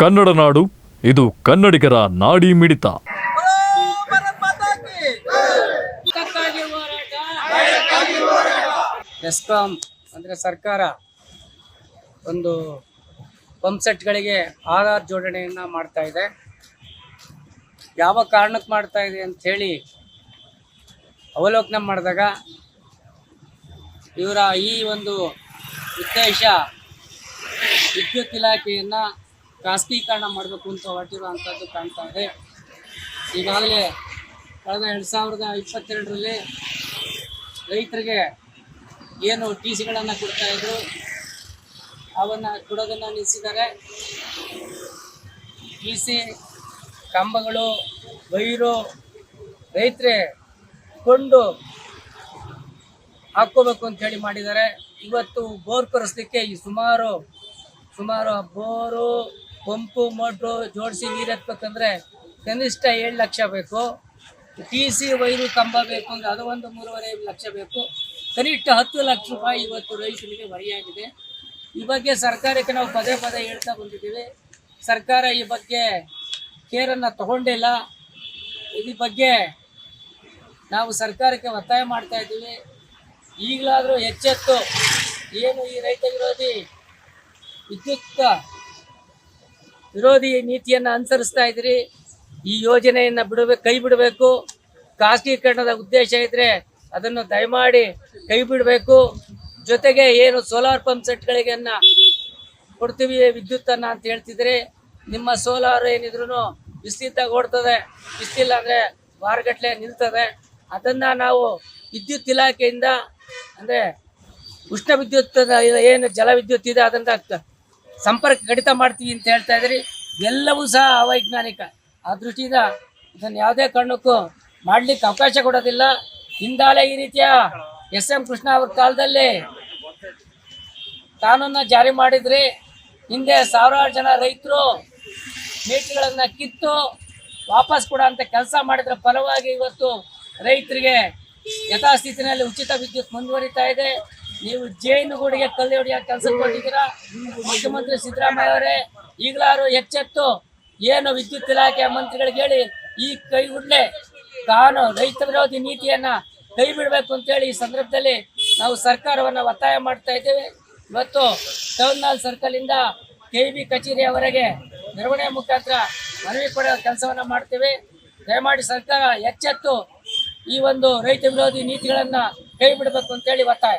ಕನ್ನಡ ನಾಡು, ಇದು ಕನ್ನಡಿಗರ ನಾಡಿ ಮಿಡಿತ. ಎಸ್ಕಾಂ ಅಂದರೆ ಸರ್ಕಾರ ಒಂದು ಪಂಪ್ ಸೆಟ್ಗಳಿಗೆ ಆಧಾರ್ ಜೋಡಣೆಯನ್ನು ಮಾಡ್ತಾ ಇದೆ. ಯಾವ ಕಾರಣಕ್ಕೆ ಮಾಡ್ತಾ ಇದೆ ಅಂಥೇಳಿ ಅವಲೋಕನ ಮಾಡಿದಾಗ ಇವರ ಈ ಒಂದು ಉದ್ದೇಶ ವಿದ್ಯುತ್ ಇಲಾಖೆಯನ್ನು ಖಾಸಗೀಕರಣ ಮಾಡಬೇಕು ಅಂತ ಹೊರಟಿರುವಂಥದ್ದು ಕಾಣ್ತಾ ಇದೆ. ಈಗಾಗಲೇ ಕಳೆದ ಎರಡು ಸಾವಿರದ ಇಪ್ಪತ್ತೆರಡರಲ್ಲಿ ರೈತರಿಗೆ ಏನು ಟಿ ಸಿಗಳನ್ನು ಕೊಡ್ತಾ ಇದ್ರು, ಅವನ್ನು ಕೊಡೋದನ್ನು ನಿಲ್ಲಿಸಿದ್ದಾರೆ. ಟಿ ಸಿ ಕಂಬಗಳು, ವೈರು ರೈತರೇ ಕೊಂಡು ಹಾಕ್ಕೋಬೇಕು ಅಂತ ಹೇಳಿ ಮಾಡಿದ್ದಾರೆ. ಇವತ್ತು ಬೋರ್ ಕೊರೆಸ್ಲಿಕ್ಕೆ ಈ ಸುಮಾರು ಸುಮಾರು ಬೋರು ಪಂಪು ಮೋಟ್ರು ಜೋಡಿಸಿ ನೀರು ಹತ್ಬೇಕಂದ್ರೆ ಕನಿಷ್ಠ ಏಳು ಲಕ್ಷ ಬೇಕು. ಟಿ ಸಿ ವೈರು ಕಂಬ ಬೇಕು ಅಂದರೆ ಅದು ಒಂದು ಮೂರುವರೆ ಲಕ್ಷ ಬೇಕು. ಕನಿಷ್ಠ ಹತ್ತು ಲಕ್ಷ ರೂಪಾಯಿ ಇವತ್ತು ರೈತರಿಗೆ ಹೊರೆಯಾಗಿದೆ. ಈ ಬಗ್ಗೆ ಸರ್ಕಾರಕ್ಕೆ ನಾವು ಪದೇ ಪದೇ ಹೇಳ್ತಾ ಬಂದಿದ್ದೀವಿ. ಸರ್ಕಾರ ಈ ಬಗ್ಗೆ ಕೇರನ್ನು ತಗೊಂಡಿಲ್ಲ ಇದ್ರ ಬಗ್ಗೆ ನಾವು ಸರ್ಕಾರಕ್ಕೆ ಒತ್ತಾಯ ಮಾಡ್ತಾ ಇದ್ದೀವಿ. ಈಗಲಾದರೂ ಹೆಚ್ಚೆತ್ತು ಏನು ಈ ರೈತ ವಿರೋಧಿ? ವಿದ್ಯುತ್ ವಿರೋಧಿ ನೀತಿಯನ್ನು ಅನುಸರಿಸ್ತಾ ಇದ್ರಿ, ಈ ಯೋಜನೆಯನ್ನು ಬಿಡಬೇಕು, ಕೈ ಬಿಡಬೇಕು. ಖಾಸಗೀಕರಣದ ಉದ್ದೇಶ ಇದ್ದರೆ ಅದನ್ನು ದಯಮಾಡಿ ಕೈ ಬಿಡಬೇಕು. ಜೊತೆಗೆ ಏನು ಸೋಲಾರ್ ಪಂಪ್ ಸೆಟ್ಗಳಿಗೆನ್ನ ಕೊಡ್ತೀವಿ, ವಿದ್ಯುತ್ತನ್ನು ಅಂತ ಹೇಳ್ತಿದ್ರೆ, ನಿಮ್ಮ ಸೋಲಾರ್ ಏನಿದ್ರು ಬಿಸಿಲಿದ್ದಾಗ ಓಡ್ತದೆ. ಬಿಸಿಲಿಲ್ಲ ಅಂದರೆ ವಾರಗಟ್ಟಲೆ ನಿಲ್ತದೆ. ಅದನ್ನು ನಾವು ವಿದ್ಯುತ್ ಇಲಾಖೆಯಿಂದ ಅಂದರೆ ಉಷ್ಣ ವಿದ್ಯುತ್ ಏನು ಜಲ ವಿದ್ಯುತ್ ಇದೆ ಕ- ಸಂಪರ್ಕ ಕಡಿತ ಮಾಡ್ತೀವಿ ಅಂತ ಹೇಳ್ತಾ ಇದ್ರಿ. ಎಲ್ಲವೂ ಸಹ ಅವೈಜ್ಞಾನಿಕ. ಆ ದೃಷ್ಟಿಯಿಂದ ಇದನ್ನು ಯಾವುದೇ ಕಾರಣಕ್ಕೂ ಮಾಡ್ಲಿಕ್ಕೆ ಅವಕಾಶ ಕೊಡೋದಿಲ್ಲ. ಹಿಂದಾಲೆ ಈ ರೀತಿಯ ಎಸ್ ಎಂ ಕೃಷ್ಣ ಅವ್ರ ಕಾಲದಲ್ಲಿ ಕಾನೂನನ್ನ ಜಾರಿ ಮಾಡಿದ್ರಿ ಹಿಂದೆ ಸಾವಿರಾರು ಜನ ರೈತರು ಮೀಟರ್ಗಳನ್ನ ಕಿತ್ತು ವಾಪಸ್ ಕೊಡೋ ಅಂತ ಕೆಲಸ ಮಾಡಿದ್ರ ಫಲವಾಗಿ ಇವತ್ತು ರೈತರಿಗೆ ಯಥಾಸ್ಥಿತಿನಲ್ಲಿ ಉಚಿತ ವಿದ್ಯುತ್ ಮುಂದುವರಿತಾ ಇದೆ. ನೀವು ಜೇನುಗೂಡಿಗೆ ಕಲ್ಲು ಹೊಡೆಯೋ ಕೆಲಸ ಕೊಟ್ಟಿದ್ದೀರಾ ಮುಖ್ಯಮಂತ್ರಿ ಸಿದ್ದರಾಮಯ್ಯ ಅವರೇ, ಈಗಲಾರು ಎಚ್ಚೆತ್ತು, ಏನು ವಿದ್ಯುತ್ ಇಲಾಖೆ ಮಂತ್ರಿಗಳಿಗೆ ಹೇಳಿ, ಈ ಕೈ ಕಾನು ರೈತ ವಿರೋಧಿ ನೀತಿಯನ್ನ ಕೈ ಬಿಡಬೇಕು ಅಂತೇಳಿ ಈ ಸಂದರ್ಭದಲ್ಲಿ ನಾವು ಸರ್ಕಾರವನ್ನು ಒತ್ತಾಯ ಮಾಡ್ತಾ ಇದ್ದೇವೆ. ಇವತ್ತು ಟೌನ್ ಸರ್ಕಲ್ ಇಂದ ಕೆ ಬಿ ಕಚೇರಿಯವರೆಗೆ ಮೆರವಣಿಗೆ ಮುಖಾಂತರ ಮನವಿ ಕೊಡೋ ಕೆಲಸವನ್ನ ಮಾಡ್ತೇವೆ. ದಯಮಾಡಿ ಸರ್ಕಾರ ಎಚ್ಚೆತ್ತು ಈ ಒಂದು ರೈತ ವಿರೋಧಿ ನೀತಿಗಳನ್ನ ಕೈ ಬಿಡಬೇಕು ಅಂತೇಳಿ ಒತ್ತಾಯ.